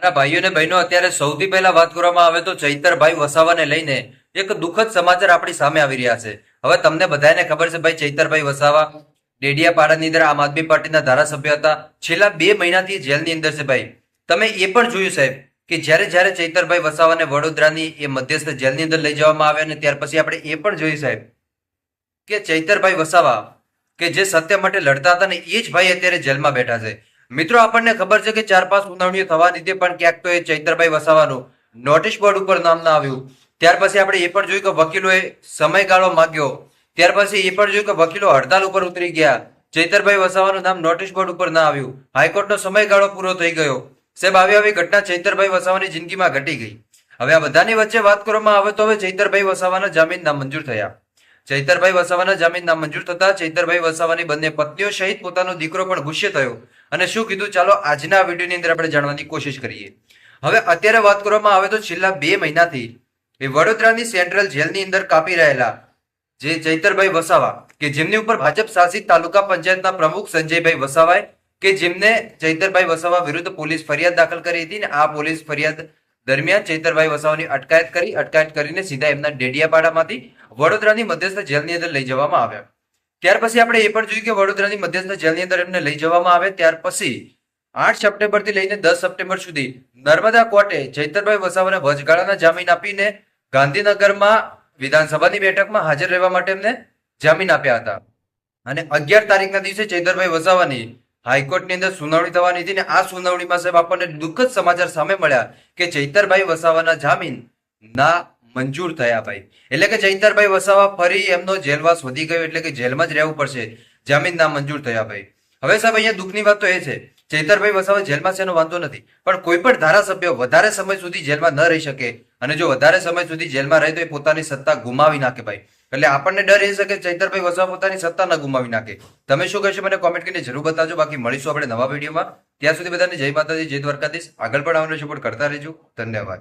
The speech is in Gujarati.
મારા ભાઈઓ અને બહેનો, અત્યારે સૌથી પહેલા વાત કરવામાં આવે તો ચૈતરભાઈ વસાવાને લઈને એક દુઃખદ સમાચાર આપણી સામે આવી રહ્યા છે. હવે તમને બધાને ખબર છે ભાઈ, ચૈતરભાઈ વસાવા ડેડિયાપાડાની અંદર આમ આદમી પાર્ટીના ધારાસભ્ય હતા. છેલ્લા બે મહિનાથી જેલની અંદર છે ભાઈ. તમે એ પણ જોયું સાહેબ કે જ્યારે જ્યારે ચૈતરભાઈ વસાવાને વડોદરાની એ મધ્યસ્થ જેલની અંદર લઈ જવામાં આવે અને ત્યાર પછી આપણે એ પણ જોયું સાહેબ કે ચૈતરભાઈ વસાવા કે જે સત્ય માટે લડતા હતા ને એ જ ભાઈ અત્યારે જેલમાં બેઠા છે. મિત્રો, આપણને ખબર છે કે ચાર પાંચ સુનાવણીઓ થવાની હતી પણ ક્યાંક તો એ ચૈતરભાઈ વસાવાનું નોટિસ બોર્ડ ઉપર નામ ના આવ્યું. ત્યાર પછી આપણે એ પણ જોયું કે વકીલોએ સમયગાળો માંગ્યો. ત્યાર પછી એ પણ જોયું કે વકીલો હડતાલ ઉપર ઉતરી ગયા. ચૈતરભાઈ વસાવાનું નામ નોટિસ બોર્ડ ઉપર ના આવ્યું. હાઈકોર્ટનો સમયગાળો પૂરો થઈ ગયો. સાહેબ, આવી આવી ઘટના ચૈતરભાઈ વસાવાની જિંદગીમાં ઘટી ગઈ. હવે આ બધાની વચ્ચે વાત કરવામાં આવે તો હવે ચૈતરભાઈ વસાવાના જામીન નામંજૂર થયા. ચૈતરભાઈ વસાવાના જામીન નામંજૂર થતા ચૈતરભાઈ વસાવાની બંને પત્નીઓ સહિત પોતાનો દીકરો પણ ગુસ્સે થયો. અને શું કીધું? ચાલો આજના વિડીયોની અંદર આપણે જાણવાની કોશિશ કરીએ. હવે અત્યારે વાત કરવામાં આવે તો છેલ્લા બે મહિનાથી એ વડોદરાની સેન્ટ્રલ જેલની અંદર કાપી રહેલા જે ચૈતરભાઈ વસાવા કે જેમની ઉપર ભાજપ શાસિત તાલુકા પંચાયતના પ્રમુખ સંજયભાઈ વસાવાએ કે જેમને ચૈતરભાઈ વસાવા વિરુદ્ધ પોલીસ ફરિયાદ દાખલ કરી હતી ને આ પોલીસ ફરિયાદ દરમિયાન ચૈતરભાઈ વસાવાની અટકાયત કરી, અટકાયત કરીને સીધા એમના ડેડિયાપાડામાંથી વડોદરાની મધ્યસ્થ જેલની અંદર લઈ જવામાં આવ્યા. ત્યાર પછી આપણે એ પણ જોયું કે વડોદરાની મધ્યસ્થ જેલની અંદર એમને લઈ જવામાં આવે, ત્યાર પછી આઠ સપ્ટેમ્બરથી લઈને દસ સપ્ટેમ્બર સુધી નર્મદા કોર્ટે ચૈતરભાઈ વસાવાને વચગાળાના જામીન આપીને ગાંધીનગરમાં વિધાનસભાની બેઠકમાં હાજર રહેવા માટે એમને જામીન આપ્યા હતા. અને અગિયાર તારીખના દિવસે ચૈતરભાઈ વસાવાની હાઈકોર્ટની અંદર સુનાવણી થવાની હતી ને આ સુનાવણીમાં સાહેબ આપણને દુઃખદ સમાચાર સામે મળ્યા કે ચૈતરભાઈ વસાવાના જામીન ના મંજૂર થયા ભાઈ. એટલે કે ચૈતરભાઈ વસાવા ફરી એમનો જેલવાસ વધી ગયો એટલે કે જેલમાં જ રહેવું પડશે. જામીન ના મંજૂર થયા ભાઈ. હવે સાહેબ અહીંયા દુઃખની વાત તો એ છે, ચૈતરભાઈ વસાવા જેલમાં છે એનો વાંધો નથી. પણ કોઈ પણ ધારાસભ્ય વધારે સમય સુધી જેલમાં ન રહી શકે. અને જો વધારે સમય સુધી જેલમાં રહે તો એ પોતાની સત્તા ગુમાવી નાખે ભાઈ. એટલે આપણને ડર એ છે કે ચૈતરભાઈ વસવા પોતાની સત્તા ન ગુમાવી નાખે. તમે શું કહેશો મને કોમેન્ટ કરીને જરૂર બતાવજો. બાકી મળીશું આપણે નવા વિડીયોમાં. ત્યાં સુધી બધાને જય માતાજી, જય દ્વારકાધીશ. આગળ પણ આવવાનો સપોર્ટ કરતા રહેજો. ધન્યવાદ.